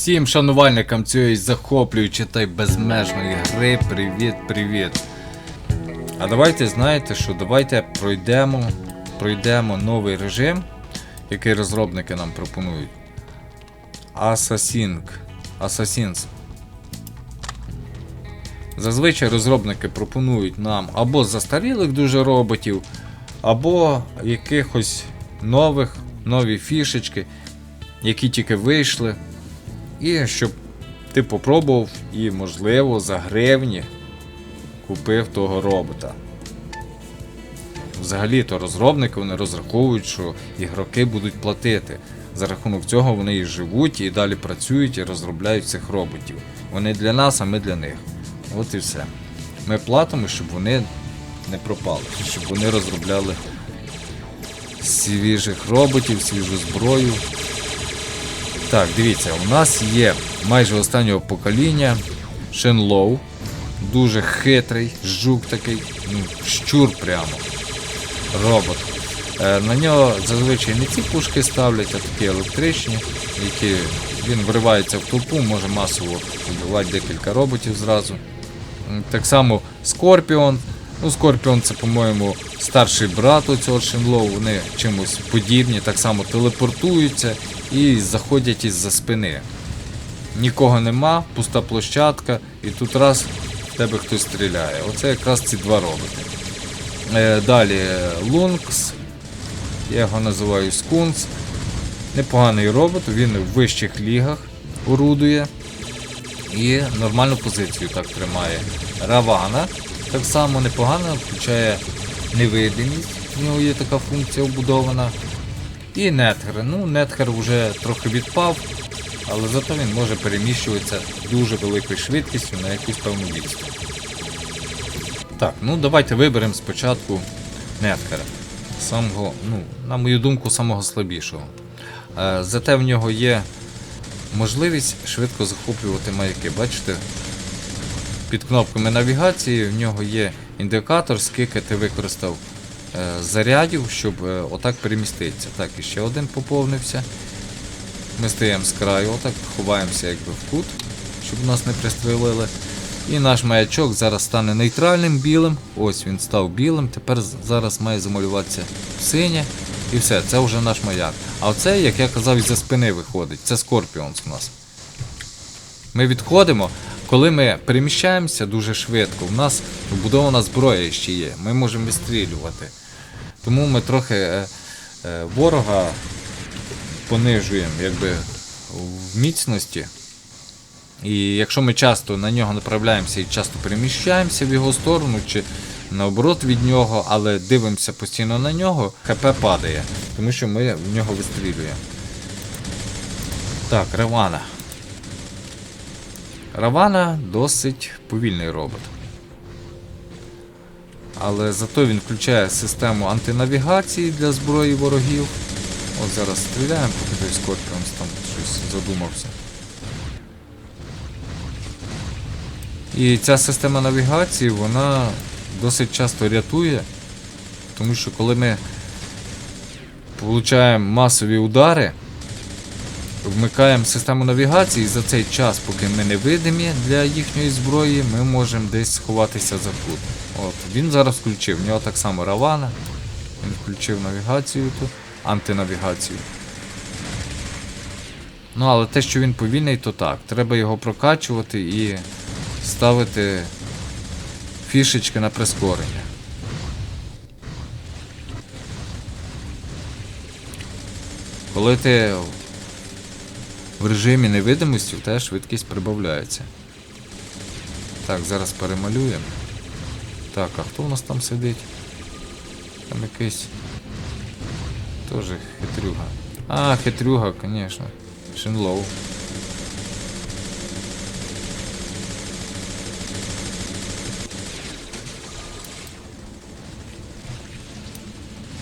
Всім шанувальникам цієї захоплюючої та й безмежної гри привіт, привіт. А давайте знаєте що, давайте пройдемо, пройдемо новий режим, який розробники нам пропонують. Assassin. Assassins. Зазвичай розробники пропонують нам або застарілих дуже роботів, або якихось нових, нові фішечки, які тільки вийшли. І щоб ти попробував і, можливо, за гривні купив того робота. Взагалі-то розробники вони розраховують, що ігроки будуть платити. За рахунок цього вони і живуть, і далі працюють і розробляють цих роботів. Вони для нас, а ми для них. От і все. Ми платимо, щоб вони не пропали, щоб вони розробляли свіжих роботів, свіжу зброю. Так, дивіться, у нас є майже останнього покоління Shenlong. Дуже хитрий, жук такий, ну, щур прямо. Робот. Е, на нього зазвичай не ці пушки ставлять, а такі електричні, які він вривається в толпу, може масово вбивати декілька роботів зразу. Так само Скорпіон. Ну, Скорпіон це, по-моєму, старший брат у цього Шенлоу, вони чимось подібні, так само телепортуються і заходять із-за спини. Нікого нема, пуста площадка, і тут раз в тебе хтось стріляє. Оце якраз ці два роботи. Е, далі е, Лункс, я його називаю Скунс. Непоганий робот, він в вищих лігах орудує і нормальну позицію так тримає. Равана так само непогано, включає невидимість, в нього є така функція вбудована. І Нетхер. Ну, Нетхер вже трохи відпав, але зато він може переміщуватися дуже великою швидкістю на якусь певну відстань. Так, ну давайте виберемо спочатку Нетхера. Самого, ну, на мою думку, самого слабішого. Е, зате в нього є можливість швидко захоплювати маяки. Бачите, під кнопками навігації в нього є індикатор, скільки ти використав е, зарядів, щоб е, отак переміститися. Так, і ще один поповнився. Ми стаємо з краю, отак ховаємося якби в кут, щоб нас не пристрелили. І наш маячок зараз стане нейтральним білим. Ось він став білим. Тепер зараз має замалюватися синє. І все, це вже наш маяк. А оце, як я казав, із-за спини виходить. Це Скорпіонс у нас. Ми відходимо. Коли ми переміщаємося дуже швидко, в нас вбудована зброя ще є. Ми можемо вистрілювати. Тому ми трохи е, е, ворога понижуємо якби, в міцності. І якщо ми часто на нього направляємося і часто переміщаємося в його сторону, чи наоборот від нього, але дивимося постійно на нього, ХП падає, тому що ми в нього вистрілюємо. Так, Равана. Равана досить повільний робот. Але зато він включає систему антинавігації для зброї ворогів. От зараз стріляємо, поки той Скорпіонс там щось задумався. І ця система навігації, вона досить часто рятує, тому що коли ми получаємо масові удари, вмикаємо систему навігації, і за цей час, поки ми не видимі для їхньої зброї, ми можемо десь сховатися за кут. От, він зараз включив, в нього так само Равана, він включив навігацію ту, антинавігацію. Ну, але те, що він повільний, то так. Треба його прокачувати і ставити фішечки на прискорення. Коли ти в режимі невидимості, тебе швидкість прибавляється. Так, зараз перемалюємо. Так, а хто у нас там сидить? Там якийсь. Тоже хитрюга. А, хитрюга, звісно. Шинлоу.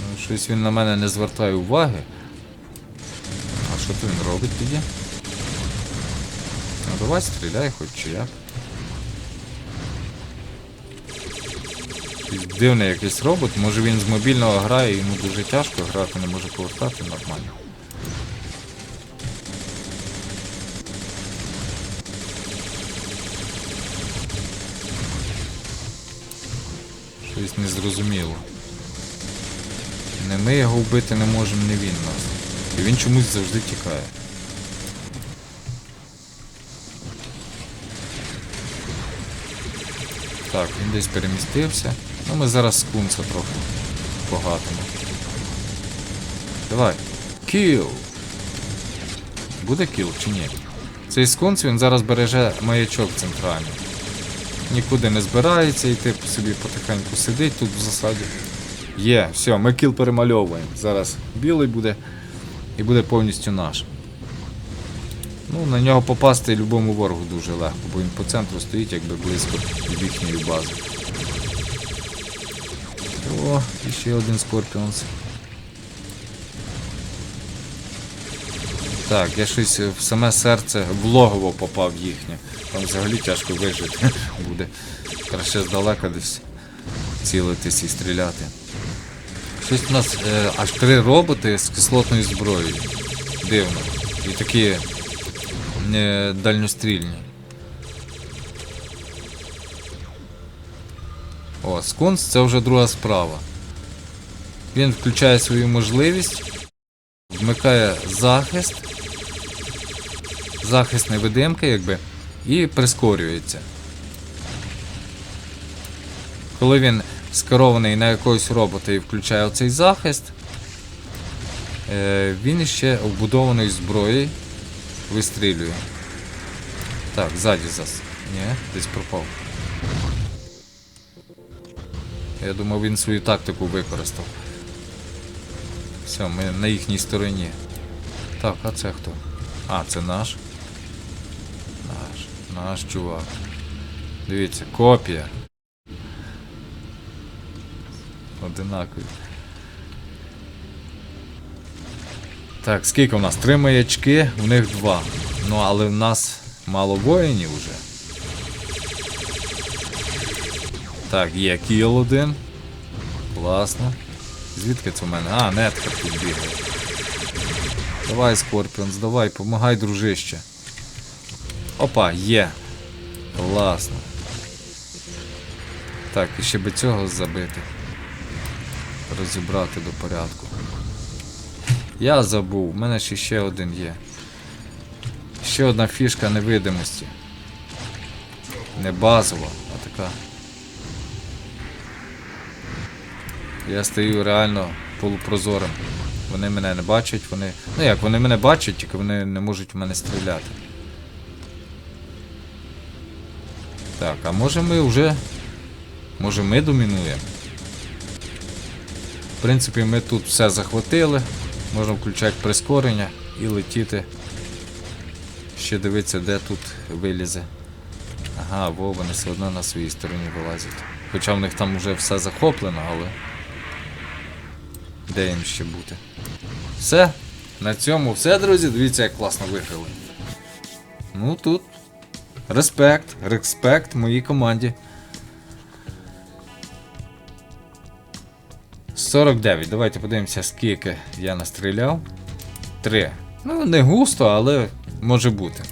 Ну, щось він на мене не звертає уваги. А що то він робить тоді? давай стріляй хоч чи я. Дивний якийсь робот, може він з мобільного грає, йому дуже тяжко грати, не може повертати нормально. Щось незрозуміло. Не ми його вбити не можемо, не він нас. І він чомусь завжди тікає. Так, він десь перемістився. Ну ми зараз скунса трохи погатимо. Давай. Кіл! Буде кіл чи ні? Цей скунс він зараз береже маячок центральний. Нікуди не збирається йти собі потихеньку сидить тут в засаді. Є, все, ми кіл перемальовуємо. Зараз білий буде і буде повністю наш. Ну, на нього попасти любому ворогу дуже легко, бо він по центру стоїть якби близько від їхньої бази. О, ще один Скорпіонс. Так, я щось в саме серце в логово попав їхнє. Там взагалі тяжко вижити буде. Краще здалека десь цілитись і стріляти. Щось у нас е, аж три роботи з кислотною зброєю. Дивно. І такі дальньострільні. О, скунс це вже друга справа. Він включає свою можливість, вмикає захист, захист невидимки, якби, і прискорюється. Коли він скерований на якогось робота і включає оцей захист, е, він ще вбудований зброєю вистрілює. Так, ззаді зас. Ні, десь пропав. Я думав, він свою тактику використав. Все, ми на їхній стороні. Так, а це хто? А, це наш. Наш. Наш чувак. Дивіться, копія. Одинакові. Так, скільки у нас? Три маячки, у них два. Ну, але в нас мало воїнів уже. Так, є кіл один. Класно. Звідки це в мене? А, нетка тут бігає. Давай, Скорпіонс, давай, помагай, дружище. Опа, є. Класно. Так, і ще би цього забити. Розібрати до порядку. Я забув, в мене ще ще один є. Ще одна фішка невидимості. Не базова, а така. Я стою реально полупрозорим. Вони мене не бачать, вони. Ну як, вони мене бачать, тільки вони не можуть в мене стріляти. Так, а може ми вже. Може ми домінуємо? В принципі, ми тут все захватили. Можна включати прискорення і летіти. Ще дивитися, де тут вилізе. Ага, во, вони все одно на своїй стороні вилазять. Хоча в них там вже все захоплено, але. Де їм ще бути? Все. На цьому все, друзі. Дивіться, як класно виграли. Ну тут. Респект, респект моїй команді. 49. Давайте подивимося, скільки я настріляв. 3. Ну, не густо, але може бути.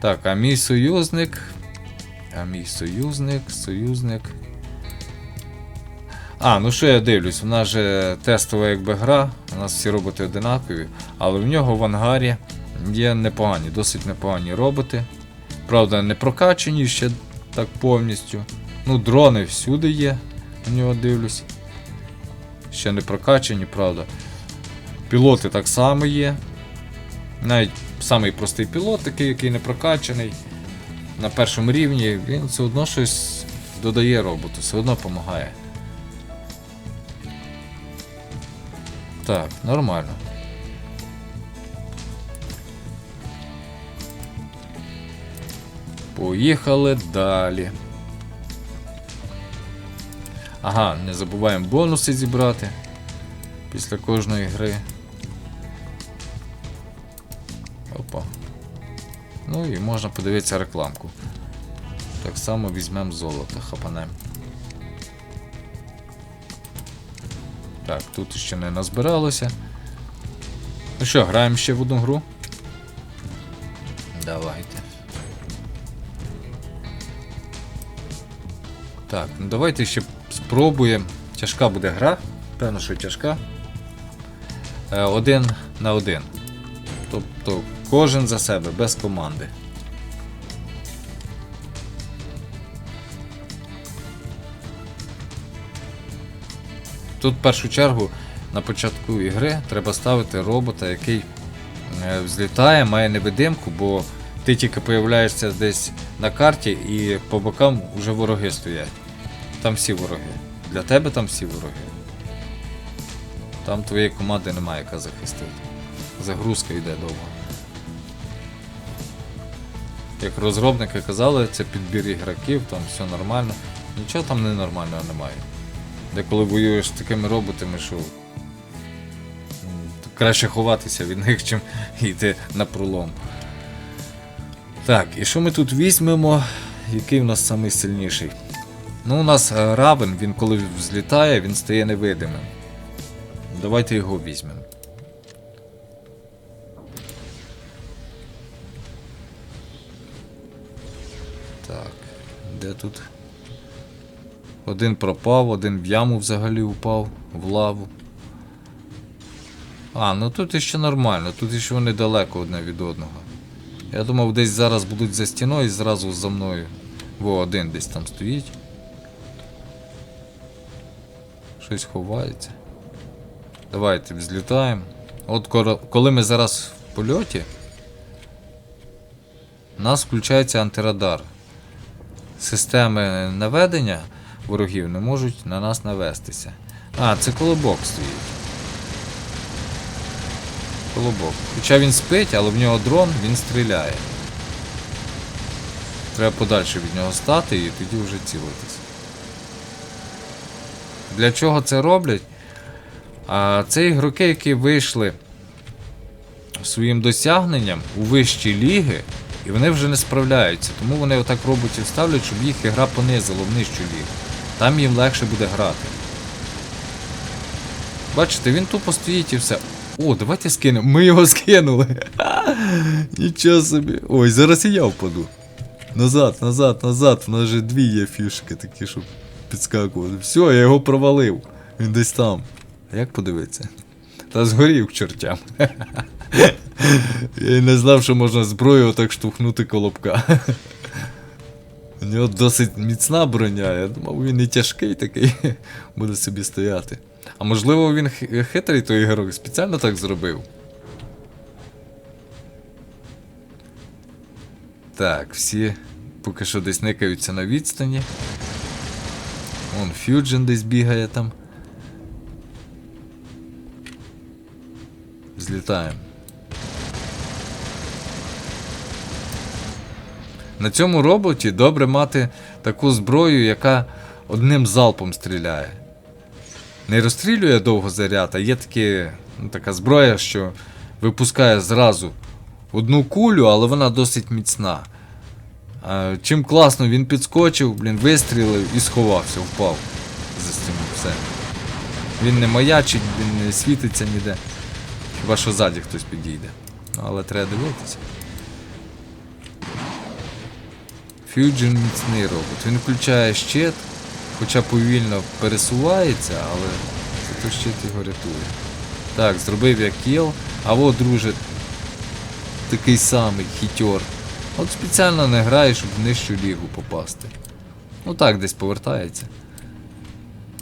Так, а мій союзник. А мій союзник, союзник. А, ну що я дивлюсь, у нас же тестова якби гра, у нас всі роботи одинакові, але в нього в ангарі є непогані, досить непогані роботи. Правда, не прокачані ще так повністю. Ну, дрони всюди є, у нього дивлюсь. Ще не прокачані, правда. Пілоти так само є. Навіть самий простий пілот, такий, який не прокачаний. На першому рівні він все одно щось додає роботу, все одно допомагає. Так, нормально. Поїхали далі. Ага, не забуваємо бонуси зібрати після кожної гри. Опа. Ну і можна подивитися рекламку. Так само візьмемо золото, хапанем. Так, тут ще не назбиралося. Ну що, граємо ще в одну гру? Давайте. Так, ну давайте ще Спробуємо. Тяжка буде гра. Певно, що тяжка. Е, Один на один. Тобто кожен за себе, без команди. Тут в першу чергу на початку ігри треба ставити робота, який е, взлітає, має невидимку, бо ти тільки появляєшся десь на карті і по бокам вже вороги стоять. Там всі вороги. Для тебе там всі вороги. Там твоєї команди немає, яка захистить. Загрузка йде довго. Як розробники казали, це підбір ігроків, там все нормально. Нічого там ненормального немає. Деколи воюєш з такими роботами, що краще ховатися від них, чим йти на пролом. Так, і що ми тут візьмемо? Який у нас самий сильніший? Ну, у нас е, Равен, він коли взлітає, він стає невидимим. Давайте його візьмемо. Так, де тут? Один пропав, один в яму взагалі упав, в лаву. А, ну тут іще нормально, тут іще вони далеко одне від одного. Я думав, десь зараз будуть за стіною і зразу за мною. Во, один десь там стоїть. Щось ховається. Давайте взлітаємо. От коли ми зараз в польоті, у нас включається антирадар. Системи наведення ворогів не можуть на нас навестися. А, це колобок стоїть. Колобок. Хоча він спить, але в нього дрон, він стріляє. Треба подальше від нього стати і тоді вже цілитись. Для чого це роблять? А це ігроки, які вийшли своїм досягненням у вищі ліги, і вони вже не справляються. Тому вони отак роботів ставлять, щоб їх ігра понизила в нижчу лігу. Там їм легше буде грати. Бачите, він тупо стоїть і все. О, давайте скинемо. Ми його скинули. Нічого собі. Ой, зараз і я впаду. Назад, назад, назад. У нас же дві є фішки такі, щоб підскакувати. Все, я його провалив. Він десь там. А як подивитися? Та згорів к чертям. Я не знав, що можна зброю отак штовхнути колобка. У нього досить міцна броня, я думав, він і тяжкий такий, буде собі стояти. А можливо він хи- хитрий той ігрок спеціально так зробив. Так, всі поки що десь никаються на відстані. Вон Фюджен десь бігає там. Злітаємо. На цьому роботі добре мати таку зброю, яка одним залпом стріляє. Не розстрілює довго заряд, а є такі, ну, така зброя, що випускає зразу одну кулю, але вона досить міцна. Чим класно він підскочив, блін, вистрілив і сховався, впав за стіну. Все. Він не маячить, він не світиться ніде. Хіба що ззаді хтось підійде. Ну, але треба дивитися. Fusion міцний робот. Він включає щит, хоча повільно пересувається, але зато щит його рятує. Так, зробив я кіл, а от, друже, такий самий хітьор. От спеціально не грає, щоб в нижчу лігу попасти. Ну так, десь повертається.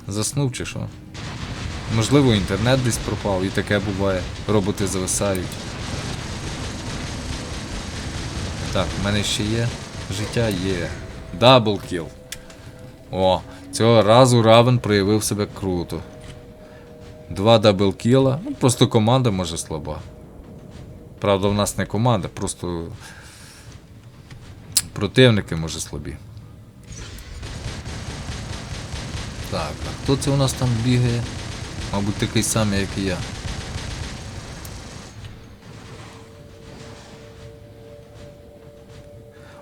Заснув чи що? Можливо, інтернет десь пропав, і таке буває. Роботи зависають. Так, в мене ще є. Життя є. Даблкіл. О, цього разу Равен проявив себе круто. Два даблкіла. Ну, просто команда може слаба. Правда, в нас не команда, просто противники може слабі. Так, а хто це у нас там бігає? Мабуть, такий самий, як і я.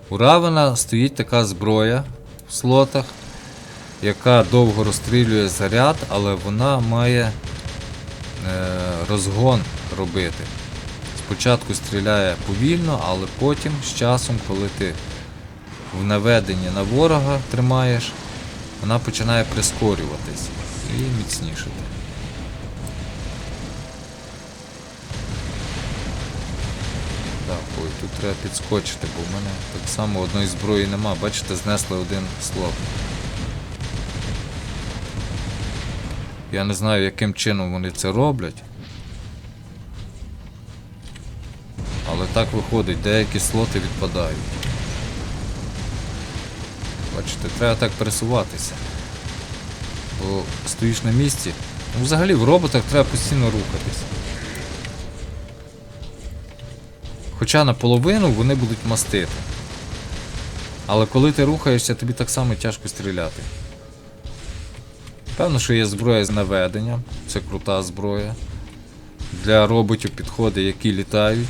У Равена стоїть така зброя в слотах, яка довго розстрілює заряд, але вона має е, розгон робити. Спочатку стріляє повільно, але потім з часом, коли ти в наведенні на ворога тримаєш, вона починає прискорюватись і міцнішати. Так, ой, тут треба підскочити, бо в мене так само одної зброї нема. Бачите, знесли один слот. Я не знаю, яким чином вони це роблять. Але так виходить, деякі слоти відпадають. Бачите, треба так пересуватися. Бо стоїш на місці. Ну, взагалі в роботах треба постійно рухатись. Хоча наполовину вони будуть мастити. Але коли ти рухаєшся, тобі так само тяжко стріляти. Певно, що є зброя з наведенням, це крута зброя. Для роботів підходи, які літають.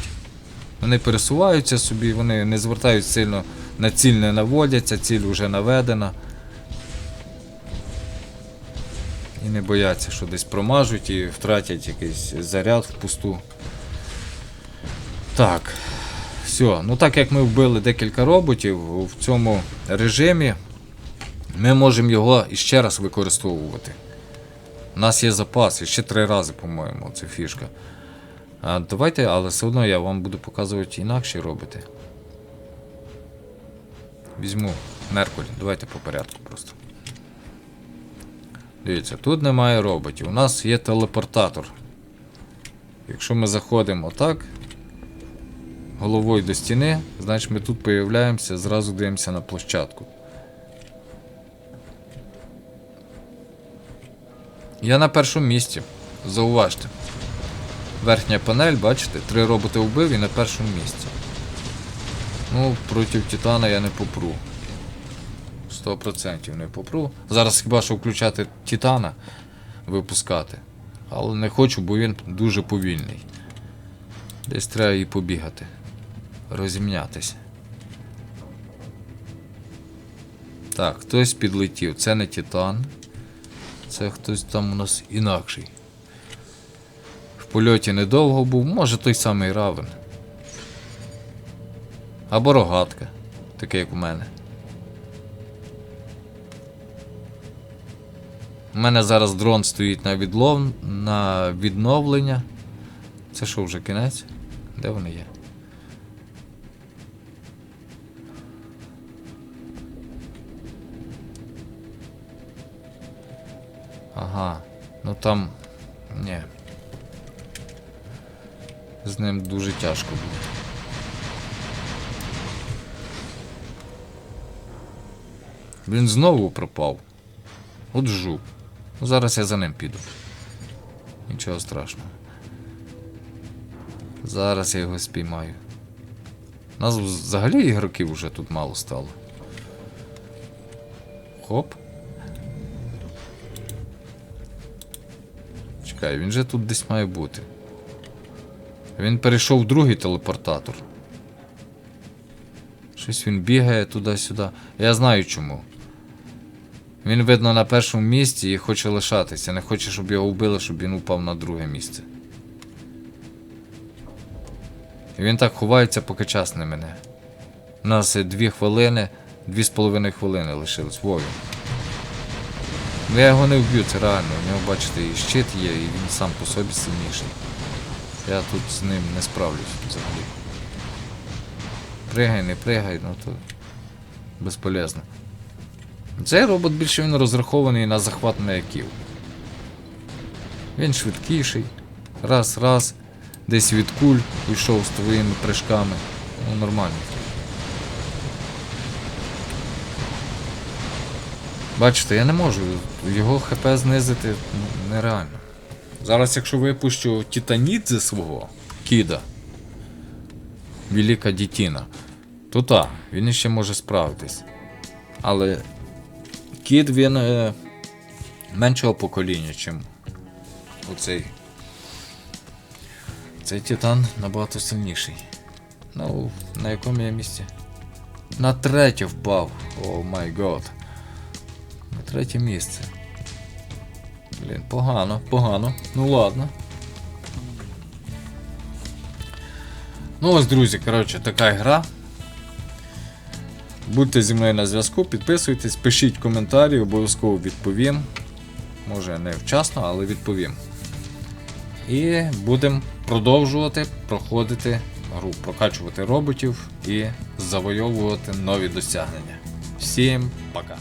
Вони пересуваються собі, вони не звертають сильно на ціль не наводяться, ціль вже наведена. І не бояться, що десь промажуть і втратять якийсь заряд впусту. Так. Все. Ну так як ми вбили декілька роботів в цьому режимі, ми можемо його іще раз використовувати. У нас є запас, і ще три рази, по-моєму, це фішка. А давайте, але все одно я вам буду показувати інакші роботи. Візьму Меркуль, давайте по порядку просто. Дивіться, тут немає роботів. У нас є телепортатор. Якщо ми заходимо отак, головою до стіни, значить ми тут появляємося, зразу дивимося на площадку. Я на першому місці. Зауважте. Верхня панель, бачите, три роботи вбив і на першому місці. Ну, проти Титана я не попру. 100% не попру. Зараз хіба що включати Титана, випускати. Але не хочу, бо він дуже повільний. Десь треба і побігати. Розімнятися. Так, хтось підлетів. Це не Титан. Це хтось там у нас інакший. В польоті недовго був, може той самий равен. Або рогатка, таке як у мене. У мене зараз дрон стоїть на відлов... на відновлення. Це що вже кінець? Де вони є? Ага, ну там. Ні. З ним дуже тяжко буде. Він знову пропав. От жук. Ну, зараз я за ним піду. Нічого страшного. Зараз я його спіймаю. Нас взагалі ігроків вже тут мало стало. Хоп. Чекай, він же тут десь має бути. Він перейшов в другий телепортатор. Щось він бігає туди-сюди. Я знаю чому. Він, видно, на першому місці і хоче лишатися. Не хоче, щоб його вбили, щоб він упав на друге місце. І він так ховається, поки час не мене. У нас дві хвилини, дві з половиною хвилини лишилось. Вові. Я його не вб'ю, це реально. У нього, бачите, і щит є, і він сам по собі сильніший. Я тут з ним не справлюсь взагалі. Пригай, не пригай, ну то безполезно. Цей робот більше він розрахований на захват маяків. Він швидкіший. Раз, раз. Десь від куль уйшов з твоїми прыжками. Ну, нормально. Бачите, я не можу. Його ХП знизити нереально. Зараз, якщо випущу Титанідзе свого кіда, Велика Дітіна, то так, він іще може справитись. Але кіт він е, меншого покоління, чим оцей. Цей Титан набагато сильніший. Ну, на якому я місці? На третє впав. О май год. На третє місце. Блін, погано, погано. Ну ладно. Ну ось, друзі, коротше, така гра. Будьте зі мною на зв'язку, підписуйтесь, пишіть коментарі, обов'язково відповім. Може не вчасно, але відповім. І будемо продовжувати проходити гру, прокачувати роботів і завойовувати нові досягнення. Всім пока!